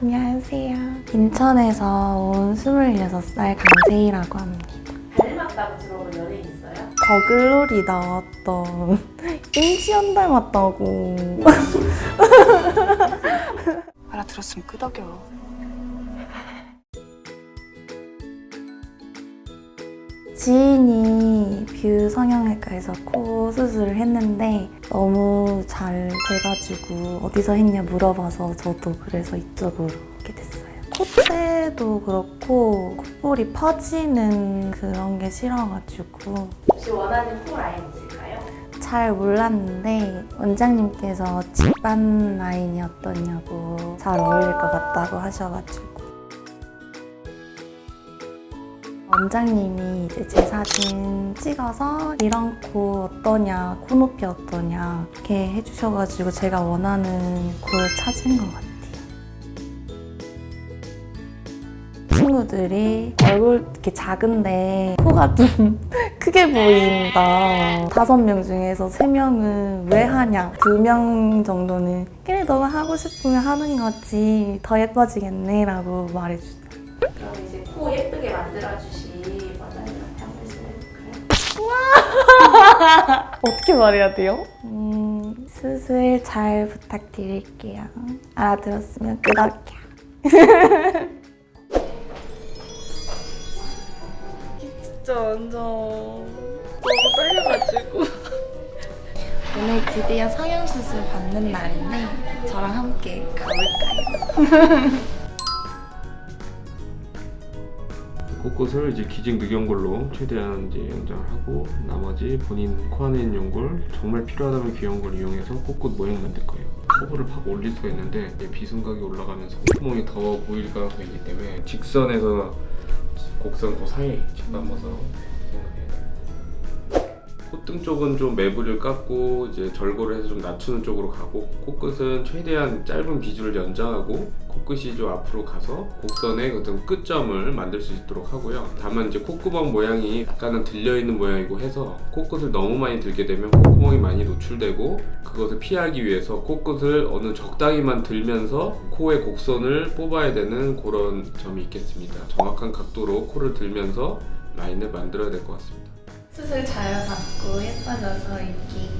안녕하세요. 인천에서 온 26살 강세희라고 합니다. 닮았다고 들어본 연예인 있어요? 더글로리 나왔던 임지연 닮았다고. 알아들었으면 끄덕여. 지인이 뷰 성형외과에서 코 수술을 했는데 너무 잘 돼가지고 어디서 했냐 물어봐서 저도 그래서 이쪽으로 오게 됐어요. 콧대도 그렇고 콧볼이 퍼지는 그런 게 싫어가지고 혹시 원하는 코 라인 있을까요? 잘 몰랐는데 원장님께서 집안 라인이 어떠냐고 잘 어울릴 것 같다고 하셔가지고 원장님이 이제 제 사진 찍어서 이런 코 어떠냐, 코 높이 어떠냐 이렇게 해주셔가지고 제가 원하는 코를 찾은 것 같아요. 친구들이 얼굴 이렇게 작은데 코가 좀 크게 보인다. 다섯 명 중에서 세 명은 왜 하냐. 두 명 정도는 그래 너가 하고 싶으면 하는 거지. 더 예뻐지겠네. 라고 말해주세요. 그럼 이제 코 예쁘게 만들어주신 원장님한테 한 말씀 해볼까요? 어떻게 말해야 돼요? 음, 수술 잘 부탁드릴게요. 알아들었으면 끄덕여. 진짜 완전 너무 떨려가지고. 오늘 드디어 성형수술 받는 날인데 저랑 함께 가볼까요? 곳곳을 이제 기증 늑연골로 최대한 이제 연장을 하고 나머지 본인 코 안에 있는 연골 정말 필요하다면 귀연골 이용해서 꼿꼿 모양 만들 거예요. 커브를 팍 올릴 수가 있는데 비순각이 올라가면서 콧구멍이 더 보일 가능성이 있기 때문에 직선에서 곡선 그 사이 돼요. 콧등 쪽은 좀 매부리를 깎고 이제 절골을 해서 좀 낮추는 쪽으로 가고 코끝은 최대한 짧은 비주를 연장하고 코끝이 좀 앞으로 가서 곡선의 어떤 끝점을 만들 수 있도록 하고요. 다만 이제 콧구멍 모양이 약간은 들려 있는 모양이고 해서 코끝을 너무 많이 들게 되면 콧구멍이 많이 노출되고 그것을 피하기 위해서 코끝을 어느 적당히만 들면서 코의 곡선을 뽑아야 되는 그런 점이 있겠습니다. 정확한 각도로 코를 들면서 라인을 만들어야 될 것 같습니다. 수술 잘 받고 예뻐져서 있기